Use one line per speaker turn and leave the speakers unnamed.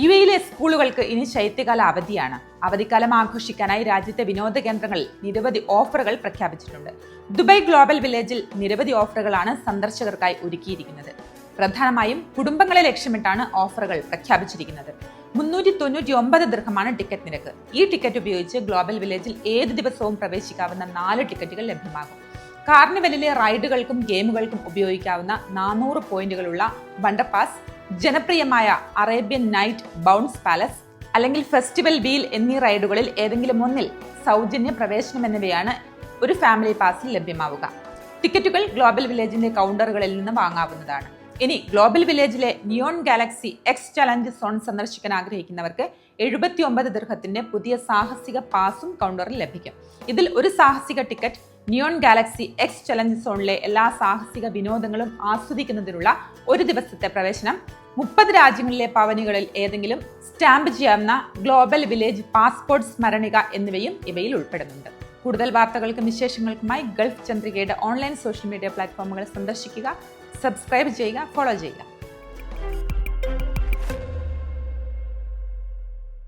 U എയിലെ സ്കൂളുകൾക്ക് ഇനി ശൈത്യകാല അവധിയാണ്. അവധിക്കാലം ആഘോഷിക്കാനായി രാജ്യത്തെ വിനോദ കേന്ദ്രങ്ങളിൽ നിരവധി ഓഫറുകൾ പ്രഖ്യാപിച്ചിട്ടുണ്ട്. ദുബായ് ഗ്ലോബൽ വില്ലേജിൽ നിരവധി ഓഫറുകളാണ് സന്ദർശകർക്കായി ഒരുക്കിയിരിക്കുന്നത്. പ്രധാനമായും കുടുംബങ്ങളെ ലക്ഷ്യമിട്ടാണ് ഓഫറുകൾ പ്രഖ്യാപിച്ചിരിക്കുന്നത്. മുന്നൂറ്റി തൊണ്ണൂറ്റി ഒമ്പത് ദീർഘമാണ് ടിക്കറ്റ് നിരക്ക്. ഈ ടിക്കറ്റ് ഉപയോഗിച്ച് ഗ്ലോബൽ വില്ലേജിൽ ഏത് ദിവസവും പ്രവേശിക്കാവുന്ന നാല് ടിക്കറ്റുകൾ ലഭ്യമാകും. കാർണിവലിലെ റൈഡുകൾക്കും ഗെയിമുകൾക്കും ഉപയോഗിക്കാവുന്ന നാനൂറ് പോയിന്റുകളുള്ള വണ്ടർ പാസ് ജനപ്രിയമായ അറേബ്യൻ നൈറ്റ് ബൗൺസ് പാലസ് അല്ലെങ്കിൽ ഫെസ്റ്റിവൽ വീൽ എന്നീ റൈഡുകളിൽ ഏതെങ്കിലും ഒന്നിൽ സൗജന്യ പ്രവേശനം എന്നിവയാണ് ഒരു ഫാമിലി പാസിൽ ലഭ്യമാവുക. ടിക്കറ്റുകൾ ഗ്ലോബൽ വില്ലേജിന്റെ കൗണ്ടറുകളിൽ നിന്ന് വാങ്ങാവുന്നതാണ്. ഇനി ഗ്ലോബൽ വില്ലേജിലെ neon galaxy X challenge zone സന്ദർശിക്കാൻ ആഗ്രഹിക്കുന്നവർക്ക് എഴുപത്തി ഒമ്പത് ദീർഘത്തിന്റെ പുതിയ സാഹസിക പാസും കൗണ്ടറിൽ ലഭിക്കും. ഇതിൽ ഒരു സാഹസിക ticket neon galaxy X challenge സോണിലെ എല്ലാ സാഹസിക വിനോദങ്ങളും ആസ്വദിക്കുന്നതിനുള്ള ഒരു ദിവസത്തെ പ്രവേശനം മുപ്പത് രാജ്യങ്ങളിലെ പവനുകളിൽ ഏതെങ്കിലും സ്റ്റാമ്പ് ചെയ്യാവുന്ന ഗ്ലോബൽ വില്ലേജ് പാസ്പോർട്ട് സ്മരണിക എന്നിവയും ഇവയിൽ ഉൾപ്പെടുന്നുണ്ട്. കൂടുതൽ വാർത്തകൾക്കും വിശേഷങ്ങൾക്കുമായി ഗൾഫ് ചന്ദ്രികയുടെ ഓൺലൈൻ സോഷ്യൽ മീഡിയ പ്ലാറ്റ്ഫോമുകൾ സന്ദർശിക്കുക സബ്സ്ക്രൈബ് ചെയ്യുക ഫോളോ ചെയ്യുക.